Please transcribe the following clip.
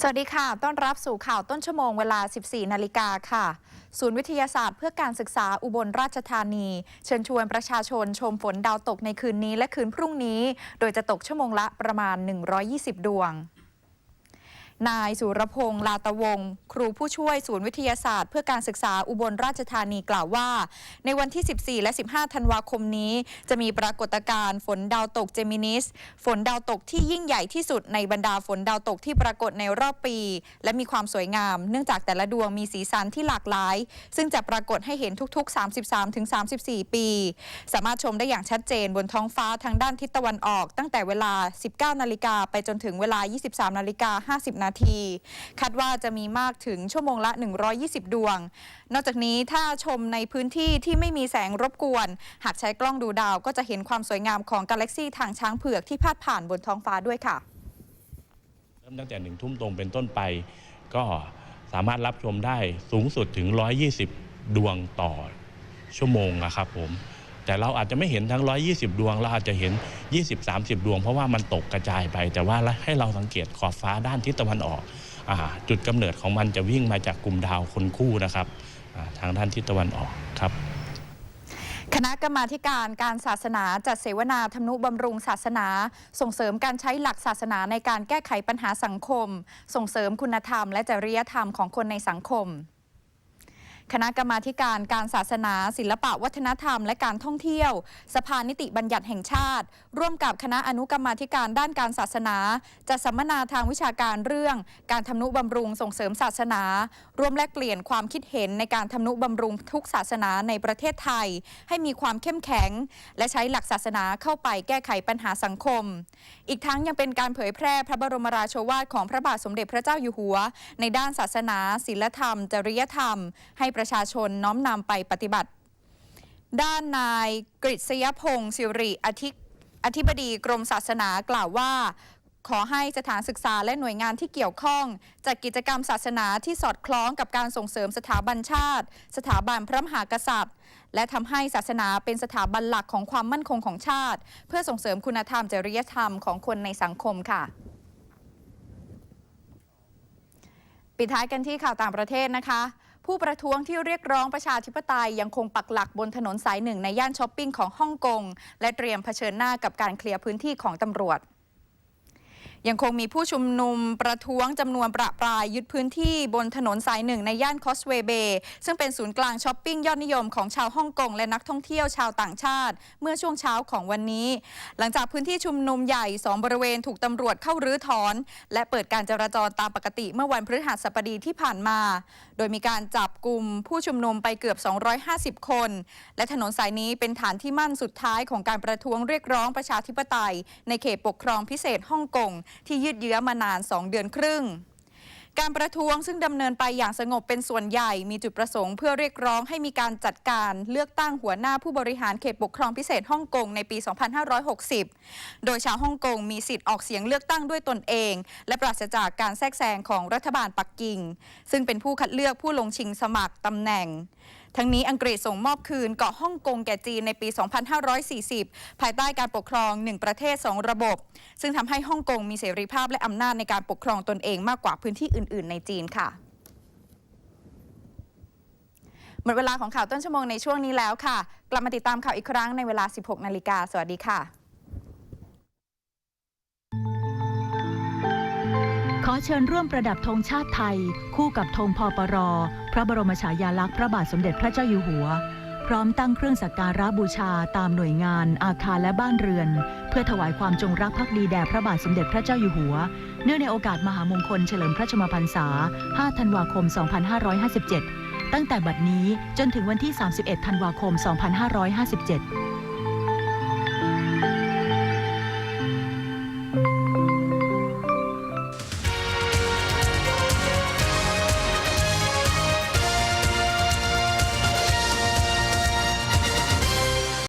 สวัสดีค่ะ ต้อนรับสู่ข่าวต้นชั่วโมงเวลา 14 นาฬิกาค่ะ ศูนย์วิทยาศาสตร์เพื่อการศึกษาอุบลราชธานี เชิญชวนประชาชนชมฝนดาวตกในคืนนี้และคืนพรุ่งนี้ โดยจะตกชั่วโมงละประมาณ 120 ดวง นายสุรพงษ์ลาตะวงศ์ครูผู้ช่วยศูนย์วิทยาศาสตร์ เพื่อการศึกษาอุบลราชธานีกล่าวว่า ในวันที่ 14 และ 15 ธันวาคมนี้ จะมีปรากฏการณ์ฝนดาวตกเจมินิส ฝนดาวตกที่ยิ่งใหญ่ที่สุดในบรรดาฝนดาวตกที่ปรากฏในรอบปี และมีความสวยงาม เนื่องจากแต่ละดวงมีสีสันที่หลากหลาย ซึ่งจะปรากฏให้เห็นทุก ๆ 33-34 ปี สามารถชมได้อย่างชัดเจนบนท้องฟ้าทางด้านทิศตะวันออก ตั้งแต่เวลา 19 นาฬิกาไปจนถึงเวลา 23 นาฬิกา 50 นาที คาดว่าจะมีมากถึงชั่วโมงละ 120 ดวง นอกจากนี้ถ้าชมในพื้นที่ที่ไม่มีแสงรบกวน หากใช้กล้องดูดาวก็จะเห็นความสวยงามของกาแล็กซี่ทางช้างเผือกที่พาดผ่านบนท้องฟ้าด้วยค่ะ เริ่มตั้งแต่หนึ่งทุ่มตรงเป็นต้นไป ก็สามารถรับชมได้สูงสุดถึง 120 ดวงต่อชั่วโมงนะครับผม แต่เราอาจจะไม่เห็นทั้ง 120 ดวง เราอาจจะเห็น 20-30 ดวง เพราะว่ามันตกกระจายไป แต่ว่าให้เราสังเกตขอบฟ้าด้านทิศตะวันออกอจุดกำเนิดของมันจะวิ่งมาจากกลุ่มดาวคนคู่นะครับทางด้านทิศตะวันออกครับคณะกรรมาธิการการศาสนาจัดเสวนาทำนุบำรุงศาสนา ส่งเสริมการใช้หลักศาสนาในการแก้ไขปัญหาสังคม ส่งเสริมคุณธรรม และจริยธรรมของคนในสังคม คณะกรรมาการการศาสนา ศิลปะวัฒนธรรม และการท่องเที่ยว สภานิติบัญญัติแห่งชาติ ร่วมกับคณะอนุกรรมาธิการด้านการศาสนา จัดสัมมนาทางวิชาการเรื่อง การทำนุบำรุงส่งเสริมศาสนา ร่วมแลกเปลี่ยนความคิดเห็นในการทำนุบำรุงทุกศาสนาในประเทศไทย ให้มีความเข้มแข็ง และใช้หลักศาสนาเข้าไปแก้ไขปัญหาสังคม อีกทั้งยังเป็นการเผยแพร่พระบรมราโชวาทของพระบาทสมเด็จพระเจ้าอยู่หัว ในด้านศาสนา ศิลธรรม จริยธรรม ให้ประชาชนน้อมนำไปปฏิบัติ ด้านนายกฤษยพงศ์สิริอธิอธิบดีกรมศาสนากล่าวว่า ขอให้สถานศึกษาและหน่วยงานที่เกี่ยวข้อง จัดกิจกรรมศาสนาที่สอดคล้องกับการส่งเสริมสถาบันชาติ สถาบันพระมหากษัตริย์ และทำให้ศาสนาเป็นสถาบันหลักของความมั่นคงของชาติ เพื่อส่งเสริมคุณธรรมจริยธรรมของคนในสังคมค่ะปิดท้ายกันที่ข่าวต่างประเทศนะคะ ผู้ประท้วงที่เรียกร้องประชาธิปไตยยังคงปักหลักบนถนนสายหนึ่งในย่านช้อปปิ้งของฮ่องกง และเตรียมเผชิญหน้ากับการเคลียร์พื้นที่ของตำรวจ ยังคงมีผู้ชุมนุมประท้วงจำนวนประปรายยึดพื้นที่บนถนนสายหนึ่งในย่านคอสเวย์เบย์ซึ่งเป็นศูนย์กลางช้อปปิ้งยอดนิยมของชาวฮ่องกงและนักท่องเที่ยวชาวต่างชาติ เมื่อช่วงเช้าของวันนี้ หลังจากพื้นที่ชุมนุมใหญ่สองบริเวณถูกตำรวจเข้ารื้อถอน และเปิดการจราจรตามปกติเมื่อวันพฤหัสบดีที่ผ่านมา โดยมีการจับกลุ่มผู้ชุมนุมไปเกือบ 250 คน และถนนสายนี้เป็นฐานที่มั่นสุดท้ายของการประท้วงเรียกร้องประชาธิปไตย ในเขตปกครองพิเศษฮ่องกงที่ยืดเยื้อมานาน 2 เดือนครึ่ง การประท้วงซึ่งดำเนินไปอย่างสงบเป็นส่วนใหญ่ มีจุดประสงค์เพื่อเรียกร้องให้มีการจัดการเลือกตั้งหัวหน้าผู้บริหารเขตปกครองพิเศษฮ่องกงในปี 2560 โดยชาวฮ่องกงมีสิทธิ์ออกเสียงเลือกตั้งด้วยตนเอง และปราศจากการแทรกแซงของรัฐบาลปักกิ่ง ซึ่งเป็นผู้คัดเลือกผู้ลงชิงสมัครตำแหน่ง ทั้งนี้อังกฤษส่งมอบคืนเกาะฮ่องกงแก่จีนในปี 2540 ภายใต้การปกครอง 1 ประเทศ 2 ระบบ ซึ่งทำให้ฮ่องกงมีเสรีภาพและอำนาจในการปกครองตนเองมากกว่าพื้นที่อื่น ๆ ในจีนค่ะหมดเวลาของข่าวต้นชั่วโมงในช่วงนี้แล้วค่ะ กลับมาติดตามข่าวอีกครั้งในเวลา 16 นาฬิกา สวัสดีค่ะ ขอเชิญร่วมประดับธงชาติไทย คู่กับธงพปร พระบรมฉายาลักษณ์พระบาทสมเด็จพระเจ้าอยู่หัว พร้อมตั้งเครื่องสักการะบูชาตามหน่วยงาน อาคารและบ้านเรือน เพื่อถวายความจงรักภักดีแด่พระบาทสมเด็จพระเจ้าอยู่หัว เนื่องในโอกาสมหามงคลเฉลิมพระชนมพรรษา 5 ธันวาคม 2557 ตั้งแต่บัดนี้จนถึงวันที่ 31 ธันวาคม 2557